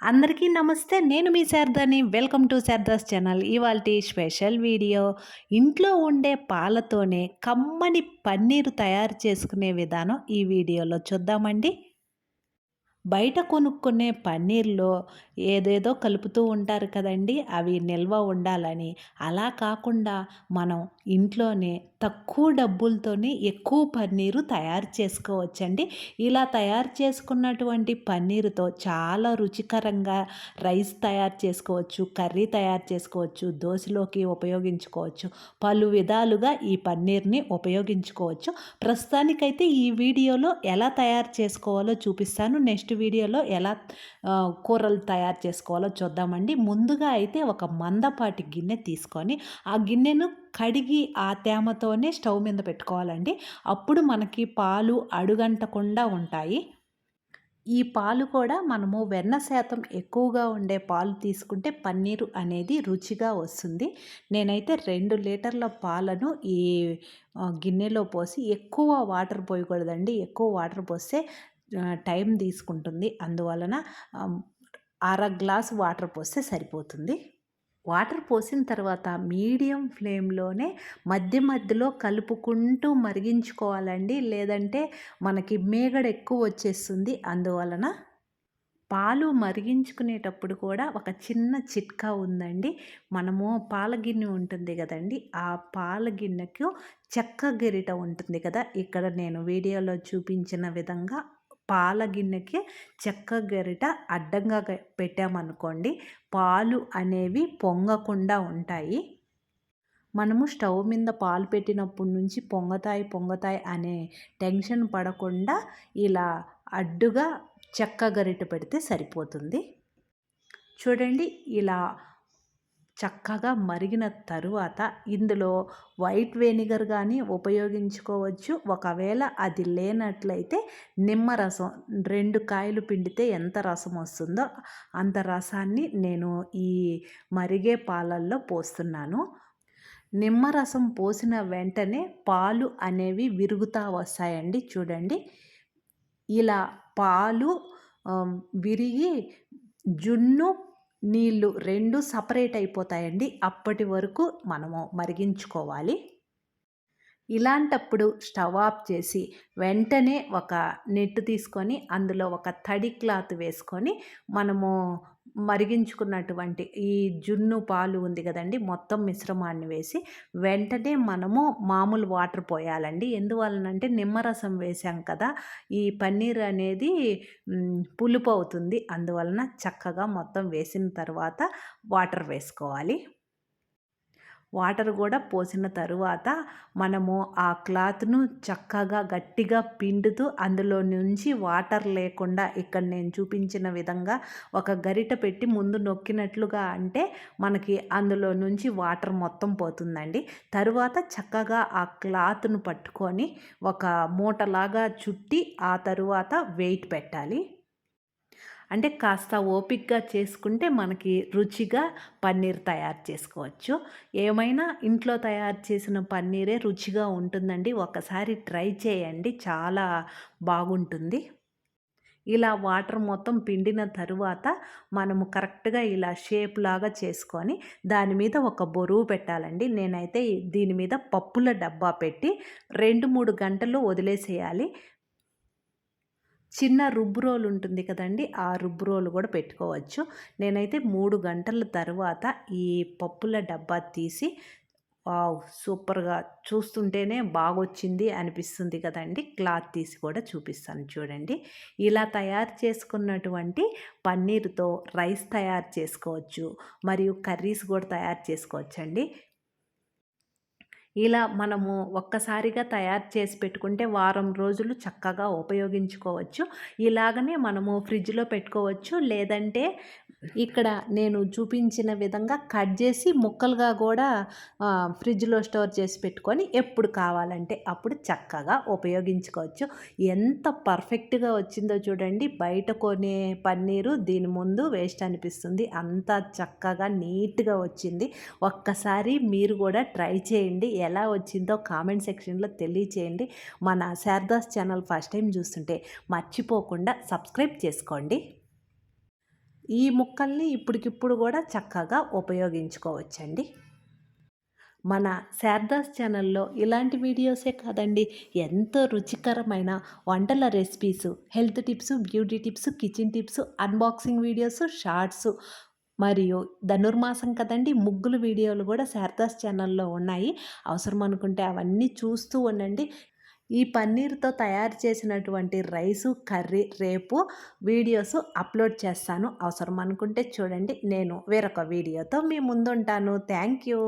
అందరికీ నమస్తే. నేను మీ శారదాని. Welcome to Sharada's channel. ఇవాళ స్పెషల్ వీడియో ఇంట్లో ఉండే పాలతోనే కమ్మని పన్నీరు తయారు చేసుకునే విధానం ఈ వీడియోలో చూద్దామండి. బయట కొనుక్కునే పన్నీర్లో ఏదేదో కలుపుతూ ఉంటారు కదండి అవి నిల్వ ఉండాలని. అలా కాకుండా మనం ఇంట్లోనే తక్కువ డబ్బులతోనే ఎక్కువ పన్నీరు తయారు చేసుకోవచ్చండి. ఇలా తయారు చేసుకున్నటువంటి పన్నీరుతో చాలా రుచికరంగా రైస్ తయారు చేసుకోవచ్చు కర్రీ తయారు చేసుకోవచ్చు దోశలోకి ఉపయోగించుకోవచ్చు పలు విధాలుగా ఈ పన్నీర్ని ఉపయోగించుకోవచ్చు. ప్రస్తుతానికైతే ఈ వీడియోలో ఎలా తయారు చేసుకోవాలో చూపిస్తాను. నెక్స్ట్ వీడియోలో ఎలా కూరలు తయారు చేసుకోవాలో చూద్దామండి. ముందుగా అయితే ఒక మందపాటి గిన్నె తీసుకొని ఆ గిన్నెను కడిగి ఆ తేమతోనే స్టవ్ మీద పెట్టుకోవాలండి. అప్పుడు మనకి పాలు అడుగంటకుండా ఉంటాయి. ఈ పాలు కూడా మనము వెన్న శాతం ఎక్కువగా ఉండే పాలు తీసుకుంటే పన్నీరు అనేది రుచిగా వస్తుంది. నేనైతే రెండు లీటర్ల పాలను ఈ గిన్నెలో పోసి ఎక్కువ వాటర్ పోయకూడదండి. ఎక్కువ వాటర్ పోస్తే టైం తీసుకుంటుంది. అందువలన అర గ్లాస్ వాటర్ పోస్తే సరిపోతుంది. వాటర్ పోసిన తర్వాత మీడియం ఫ్లేమ్లోనే మధ్య మధ్యలో కలుపుకుంటూ మరిగించుకోవాలండి. లేదంటే మనకి మేగడ ఎక్కువ వచ్చేస్తుంది. అందువలన పాలు మరిగించుకునేటప్పుడు కూడా ఒక చిన్న చిట్కా ఉందండి. మనము పాల గిన్నె ఉంటుంది కదండి. ఆ పాల గిన్నెకు చెక్క గిరిట ఉంటుంది కదా. ఇక్కడ నేను వీడియోలో చూపించిన విధంగా పాల గిన్నెకి చెక్క గరిట అడ్డంగా పెట్టామనుకోండి పాలు అనేవి పొంగకుండా ఉంటాయి. మనము స్టవ్ మీద పాలు పెట్టినప్పటి నుంచి పొంగతాయి పొంగతాయి అనే టెన్షన్ పడకుండా ఇలా అడ్డుగా చెక్క గరిట పెడితే సరిపోతుంది. చూడండి ఇలా చక్కగా మరిగిన తరువాత ఇందులో వైట్ వెనిగర్ కానీ ఉపయోగించుకోవచ్చు. ఒకవేళ అది లేనట్లయితే నిమ్మరసం రెండు కాయలు పిండితే ఎంత రసం వస్తుందో అంత రసాన్ని నేను ఈ మరిగే పాలల్లో పోస్తున్నాను. నిమ్మరసం పోసిన వెంటనే పాలు అనేవి విరుగుతూ వస్తాయండి. చూడండి. ఇలా పాలు విరిగి జున్ను నీళ్ళు రెండు సపరేట్ అయిపోతాయండి. అప్పటి వరకు మనము మరిగించుకోవాలి. ఇలాంటప్పుడు స్టవ్ ఆఫ్ చేసి వెంటనే ఒక నెట్ తీసుకొని అందులో ఒక తడి క్లాత్ వేసుకొని మనము మరిగించుకున్నటువంటి ఈ జున్ను పాలు ఉంది కదండి మొత్తం మిశ్రమాన్ని వేసి వెంటనే మనము మామూలు వాటర్ పోయాలండి. ఎందువలనంటే నిమ్మరసం వేసాం కదా ఈ పన్నీర్ అనేది పులుపు అవుతుంది. అందువలన చక్కగా మొత్తం వేసిన తర్వాత వాటర్ వేసుకోవాలి. వాటర్ కూడా పోసిన తరువాత మనము ఆ క్లాత్ను చక్కగా గట్టిగా పిండుతూ అందులో నుంచి వాటర్ లేకుండా ఇక్కడ నేను చూపించిన విధంగా ఒక గరిట పెట్టి ముందు నొక్కినట్లుగా అంటే మనకి అందులో నుంచి వాటర్ మొత్తం పోతుందండి. తరువాత చక్కగా ఆ క్లాత్ను పట్టుకొని ఒక మూటలాగా చుట్టి ఆ తరువాత వెయిట్ పెట్టాలి. అంటే కాస్త ఓపిక్గా చేసుకుంటే మనకి రుచిగా పన్నీర్ తయారు చేసుకోవచ్చు. ఏమైనా ఇంట్లో తయారు చేసిన పన్నీరే రుచిగా ఉంటుందండి. ఒకసారి ట్రై చేయండి. చాలా బాగుంటుంది. ఇలా వాటర్ మొత్తం పిండిన తరువాత మనము కరెక్ట్గా ఇలా షేప్ లాగా చేసుకొని దాని మీద ఒక బరువు పెట్టాలండి. నేనైతే దీని మీద పప్పుల డబ్బా పెట్టి రెండు మూడు గంటలు వదిలేసేయాలి. చిన్న రుబ్బురోలు ఉంటుంది కదండి ఆ రుబ్బురోలు కూడా పెట్టుకోవచ్చు. నేనైతే మూడు గంటల తర్వాత ఈ పప్పుల డబ్బా తీసి వావ్! సూపర్గా చూస్తుంటేనే బాగొచ్చింది అనిపిస్తుంది కదండి. క్లాత్ తీసి కూడా చూపిస్తాను చూడండి. ఇలా తయారు చేసుకున్నటువంటి పన్నీర్తో రైస్ తయారు చేసుకోవచ్చు మరియు కర్రీస్ కూడా తయారు చేసుకోవచ్చండి. ఇలా మనము ఒక్కసారిగా తయారు చేసి పెట్టుకుంటే వారం రోజులు చక్కగా ఉపయోగించుకోవచ్చు. ఇలాగనే మనము ఫ్రిడ్జ్లో పెట్టుకోవచ్చు. లేదంటే ఇక్కడ నేను చూపించిన విధంగా కట్ చేసి ముక్కలుగా కూడా ఫ్రిడ్జ్లో స్టోర్ చేసి పెట్టుకొని ఎప్పుడు కావాలంటే అప్పుడు చక్కగా ఉపయోగించుకోవచ్చు. ఎంత పర్ఫెక్ట్గా వచ్చిందో చూడండి. బయట కొనే పన్నీరు దీని ముందు వేస్ట్ అనిపిస్తుంది. అంత చక్కగా నీట్గా వచ్చింది. ఒక్కసారి మీరు కూడా ట్రై చేయండి. ఎలా వచ్చిందో కామెంట్ సెక్షన్లో తెలియచేయండి. మన శారదాస్ ఛానల్ ఫస్ట్ టైం చూస్తుంటే మర్చిపోకుండా సబ్స్క్రైబ్ చేసుకోండి. ఈ ముక్కల్ని ఇప్పటికిప్పుడు కూడా చక్కగా ఉపయోగించుకోవచ్చండి. మన శారదాస్ ఛానల్లో ఇలాంటి వీడియోసే కాదండి ఎంతో రుచికరమైన వంటల recipes health tips beauty tips kitchen tips unboxing videos shorts మరియు ధనుర్మాసం కదండి ముగ్గులు వీడియోలు కూడా శారదాస్ ఛానల్లో ఉన్నాయి. అవసరం అనుకుంటే అవన్నీ చూస్తూ ఉండండి. ఈ పన్నీర్తో తయారు చేసినటువంటి రైసు కర్రీ రేపు వీడియోస్ అప్లోడ్ చేస్తాను. అవసరం అనుకుంటే చూడండి. నేను వేరొక వీడియోతో మీ ముందుంటాను. Thank you.